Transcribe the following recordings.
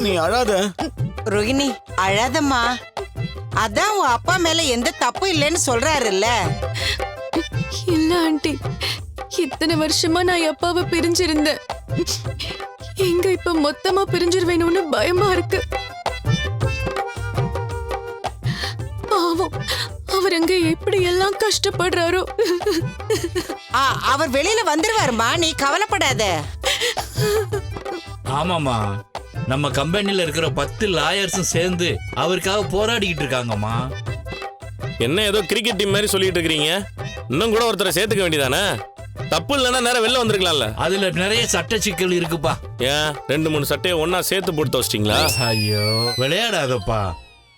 நீ அழாத. ரோகிணி அழாதம்மா. அதான் உன் அப்பா மேல எந்த தப்பு இல்லைன்னு சொல்றாருல்ல. இல்ல ஆண்டி இத்தனை வருஷமா நான் அப்பாவை பிரிஞ்சிருந்தேன். எங்க இப்ப மொத்தமா பிரிஞ்சிருவேணும்னு பயமா இருக்கு. பாவம் அவர் அங்க எப்படி எல்லாம் கஷ்டப்படுறாரோ. ஆ, அவர் வெளியில வந்துருவாருமா நீ கவலைப்படாத. ஆமாம்மா. நம்ம கம்பெனில இருக்கிற பத்து லாயர்ஸும் சேர்ந்து அவருக்காக போராடிக்கிட்டு இருக்காங்கம்மா. என்ன ஏதோ கிரிக்கெட் டீம் மாதிரி சொல்லிட்டு இருக்கிறீங்க? இன்னும் கூட ஒருத்தரை சேர்த்துக்க வேண்டியதானே? தப்பு இல்லைன்னா நேரம் வெளில வந்திருக்கலாம்ல. அதுல நிறைய சட்ட சிக்கல் இருக்குப்பா. ஏன்? ரெண்டு மூணு சட்டையை ஒண்ணா சேர்த்து போட்டு வச்சிட்டீங்களா ஐயோ விளையாடாதப்பா.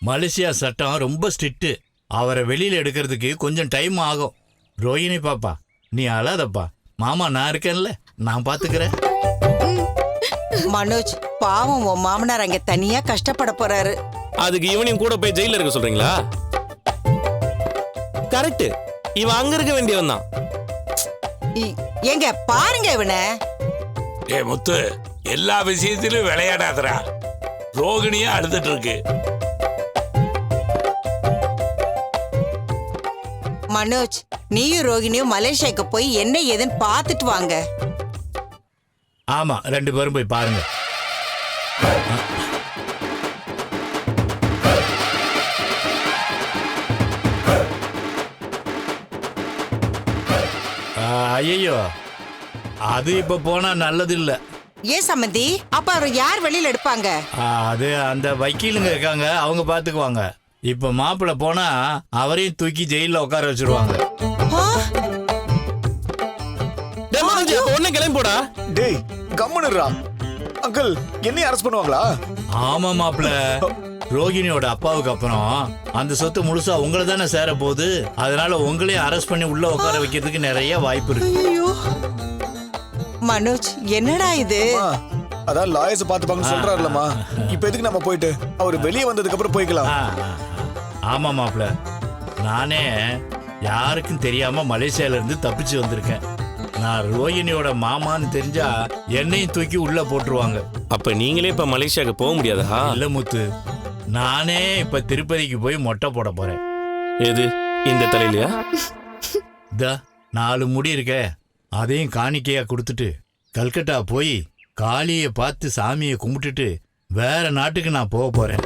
மலேசியா சட்டம் ரொம்ப ஸ்ட்ரிக்ட் அவரை வெளியில எடுக்கிறதுக்கு கொஞ்சம் டைம் ஆகும். ரோஹிணி பாப்பா நீ அழாதப்பா. மாமா நான் இருக்கேன்ல. நான் பாத்துக்கிறேன். மனோஜ் பாவம் உன் மாமனார் அங்க தனியா கஷ்டப்பட போறாரு. அதுக்கு இவனையும் கூட போய் ஜெயில இருக்க சொல்றீங்களா? கரெக்ட் இவன் அங்க இருக்க வேண்டியவன் தான். இ- ஏங்க பாருங்க இவனை. ஏ முத்து எல்லா விஷயத்திலும் விளையாடாதடா. ரோகிணியா அழுதுட்டு இருக்கு. மனோஜ் நீயும் ரோகிணியும் மலேசியாக்கு போய் என்ன ஏதுன்னு பார்த்துட்டு வாங்க. ஆமா ரெண்டு பேரும் போய் பாருங்க. ஐயோ அது இப்ப போனா நல்லது இல்ல ஏன் சம்மந்தி? அப்ப அவர் யார் வெளியில எடுப்பாங்க? அது அந்த வக்கீலுங்க இருக்காங்க அவங்க பாத்துக்குவாங்க. இப்ப மாப்பிள்ளை போனா அவரையும் தூக்கி ஜெயில உட்கார வச்சிருவாங்க. உடனே கிளம்பி போடா. டேய் கம்முனுறா அங்கிள் என்னையும் அரெஸ்ட் பண்ணுவாங்களா? ஆமா மாப்பிள்ள. ரோகிணியோட அப்பாவுக்கு அப்புறம் அந்த சொத்து முழுசா உங்களை தானே சேர போகுது அதனால உங்களையும் அரெஸ்ட் பண்ணி உள்ள உட்கார வைக்கிறதுக்கு நிறைய வாய்ப்பு இருக்கு. ஐயோ. மனோஜ் என்னடா இது? அதான் லாயர்ஸ் பாத்துப்பாங்கன்னு சொல்றாருலம்மா. இப்ப எதுக்கு நம்ம போயிட்டு? அவர் வெளியே வந்ததுக்கு அப்புறம் போய்க்கலாம். ஆ, ஆ, ஆ. ஆமா மாப்பிள்ள. நானே யாருக்கும் தெரியாம மலேசியால இருந்து தப்பிச்சு வந்திருக்கேன். நான் ரோகிணியோட மாமான்னு தெரிஞ்சா என்னையும் தூக்கி உள்ள போட்டுருவாங்க. அப்ப நீங்களே இப்ப மலேசியாவுக்கு போக முடியாதா இல்ல முத்து நானே இப்ப திருப்பதிக்கு போய் மொட்டை போட போறேன். எது? இந்த தலையிலயா? இந்த நாலு முடி இருக்க. அதையும் காணிக்கையா கொடுத்துட்டு கல்கட்டா போய் காளியை பார்த்து சாமியை கும்பிட்டுட்டு வேற நாட்டுக்கு நான் போக போறேன்.